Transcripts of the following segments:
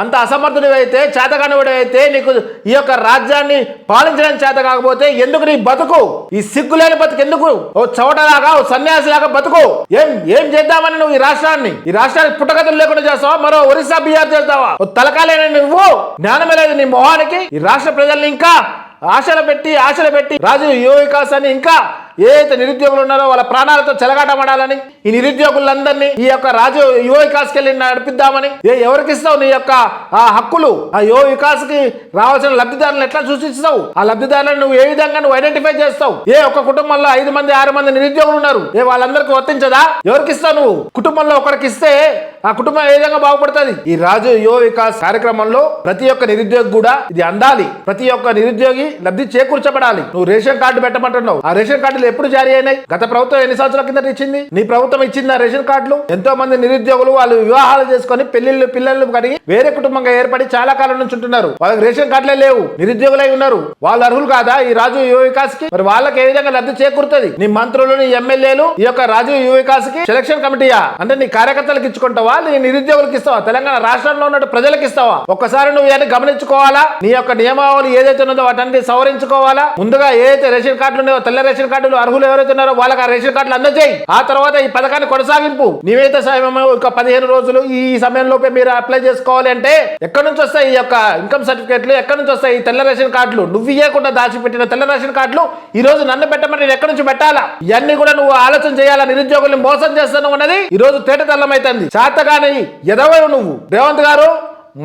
అంత అసమర్థుడివైతే అయితే నీకు ఈ యొక్క రాజ్యాన్ని పాలించడానికి చేత కాకపోతే ఎందుకు నీ బతుకు? ఈ సిగ్గులేని బతుకు ఎందుకు? ఓ చవటలాగా ఓ సన్యాసిలాగా బతుకు. ఏం ఏం చేద్దామని నువ్వు ఈ రాష్ట్రాన్ని? ఈ రాష్ట్రానికి పుట్టగతులు లేకుండా చేస్తావా? మరో ఒరిస్సా బీహార్ చేస్తావా? ఓ తలకాలేని నువ్వు? జ్ఞానమే లేదు నీ మొహానికి. ఈ రాష్ట్ర ప్రజల్ని ఇంకా ఆశలు పెట్టి ఆశలు పెట్టి రాజు యువ వికాస్ అని ఇంకా ఏదైతే నిరుద్యోగులు ఉన్నారో వాళ్ళ ప్రాణాలతో చెలగాటమడాలని ఈ నిరుద్యోగులందరినీ ఈ యొక్క రాజు యువ వికాస్కి వెళ్ళి నడిపిద్దామని ఏ ఎవరికి ఇస్తావు నీ యొక్క ఆ హక్కులు? ఆ యువ వికాస్కి రావాల్సిన లబ్ధిదారులను ఎట్లా సూచిస్తావు? ఆ లబ్ధిదారులను నువ్వు ఏ విధంగా నువ్వు ఐడెంటిఫై చేస్తావు? ఏ ఒక్క కుటుంబంలో ఐదు మంది ఆరు మంది నిరుద్యోగులు ఉన్నారు? ఏ వాళ్ళందరికీ వర్తించదా? ఎవరికి ఇస్తావు నువ్వు? కుటుంబంలో ఒకరికి ఇస్తే ఆ కుటుంబం ఏ విధంగా బాగుపడుతుంది? ఈ రాజు యువ వికాస్ కార్యక్రమంలో ప్రతి ఒక్క నిరుద్యోగి కూడా ఇది అందాలి. ప్రతి ఒక్క నిరుద్యోగి లబ్ధి చేకూర్చబడాలి. నువ్వు రేషన్ కార్డు పెట్టమంటున్నావు. ఆ రేషన్ కార్డులు ఎప్పుడు జారీ అయినాయి? గత ప్రభుత్వం ఎన్ని సంవత్సరాల కింద ఇచ్చింది? నీ ప్రభుత్వం ఇచ్చింది ఆ రేషన్ కార్డులు? ఎంతో మంది నిరుద్యోగులు వాళ్ళు వివాహాలు చేసుకొని పెళ్ళిళ్ళు పిల్లలు కడిగి వేరే కుటుంబంగా ఏర్పడి చాలా కాలం నుంచి ఉంటున్నారు. వాళ్ళకి రేషన్ కార్డులే లేవు. నిరుద్యోగులై ఉన్నారు. వాళ్ళు అర్హులు కాదా ఈ రాజు యువ వికాస్కి మరి వాళ్ళకి ఏ విధంగా లబ్ధి చేకూరుతుంది? నీ మంత్రులు నీ ఎమ్మెల్యేలు ఈ యొక్క రాజు యువ వికాస్కి సెలక్షన్ కమిటీయా అంటే నీ కార్యకర్తలకు ఇచ్చుకుంటావా? నీ నిరుద్యోగులకు ఇస్తావా? తెలంగాణ రాష్ట్రంలో ఉన్న ప్రజలకు ఇస్తావా? ఒక్కసారి నువ్వు ఇవన్నీ గమనించుకోవాలా? నీ యొక్క నియమావళి ఏదైతే ఉన్నదో వాటన్ని సవరించుకోవాలా? ముందుగా ఏదైతే రేషన్ కార్డులు ఉన్నాయో తెల్ల రేషన్ కార్డులు అర్హులు ఎవరైతే ఉన్నారో వాళ్ళకి ఆ రేషన్ కార్డులు అందజేయి. ఆ తర్వాత ఈ పథకాన్ని కొనసాగింపు. నీవైతే సమయం ఒక పదిహేను రోజులు ఈ సమయంలోపే మీరు అప్లై చేసుకోవాలి అంటే ఎక్కడి నుంచి వస్తాయి ఈ యొక్క ఇన్కమ్ సర్టిఫికేట్లు ఎక్కడి నుంచి వస్తాయి ఈ తెల్ల రేషన్ కార్డులు? నువ్వు ఇవ్వకుండా దాచిపెట్టిన తెల్ల రేషన్ కార్డులు ఈ రోజు నన్ను పెట్టమని నేను ఎక్కడి నుంచి పెట్టాలా? ఇవన్నీ కూడా నువ్వు ఆలోచన చేయాలా? నిరుద్యోగుల్ని మోసం చేస్తున్నావు అన్నది ఈ రోజు తేటతల్లమైతుంది ఎదవరు నువ్వు. రేవంత్ గారు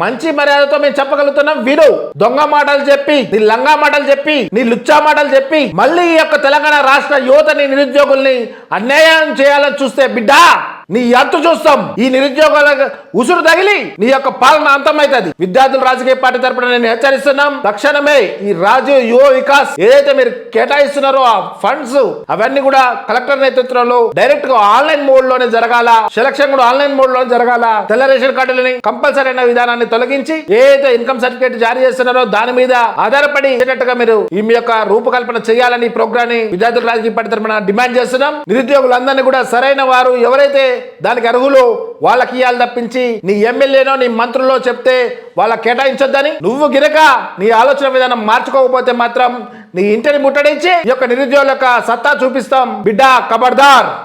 మంచి మర్యాదతో మేము చెప్పగలుగుతున్నాం విను. దొంగ మాటలు చెప్పి నీ లంగా మాటలు చెప్పి నీ లుచ్చా మాటలు చెప్పి మళ్ళీ ఈ యొక్క తెలంగాణ రాష్ట్ర యువతని నిరుద్యోగుల్ని అన్యాయం చేయాలని చూస్తే బిడ్డా! నీ ఎత్తు చూస్తాం. ఈ నిరుద్యోగాల ఉసురు తగిలి నీ యొక్క పాలన అంతమైతుంది. విద్యార్థులు రాజకీయ పార్టీ తరపున నేను హెచ్చరిస్తున్నాం. తక్షణమే ఈ రాజు యువ వికాస్ ఏదైతే మీరు కేటాయిస్తున్నారో ఆ ఫండ్స్ అవన్నీ కూడా కలెక్టర్ నేతృత్వంలో డైరెక్ట్గా ఆన్లైన్ మోడ్లోనే జరగాల. సెలక్షన్ కూడా ఆన్లైన్ మోడ్లోనే జరగాల. తెల్ల రేషన్ కార్డులని కంపల్సరీ అయిన విధానాన్ని తొలగించి ఏదైతే ఇన్కమ్ సర్టిఫికేట్ జారీ చేస్తున్నారో దాని మీద ఆధారపడి ఇచ్చేటట్టుగా మీరు ఈ యొక్క రూపకల్పన చేయాలని ప్రోగ్రామ్ని విద్యార్థుల రాజకీయ పార్టీ తరపున డిమాండ్ చేస్తున్నాం. నిరుద్యోగులందరినీ కూడా సరైన వారు ఎవరైతే దానికి అర్హులు వాళ్ళకి ఇవ్వాలి తప్పించి నీ ఎమ్మెల్యేనో నీ మంత్రులో చెప్తే వాళ్ళకి కేటాయించొద్దని? నువ్వు గిరక నీ ఆలోచన విధానం మార్చుకోకపోతే మాత్రం నీ ఇంటిని ముట్టడించి ఈ యొక్క నిరుద్యోగుల యొక్క సత్తా చూపిస్తాం. బిడ్డ కబర్దార్.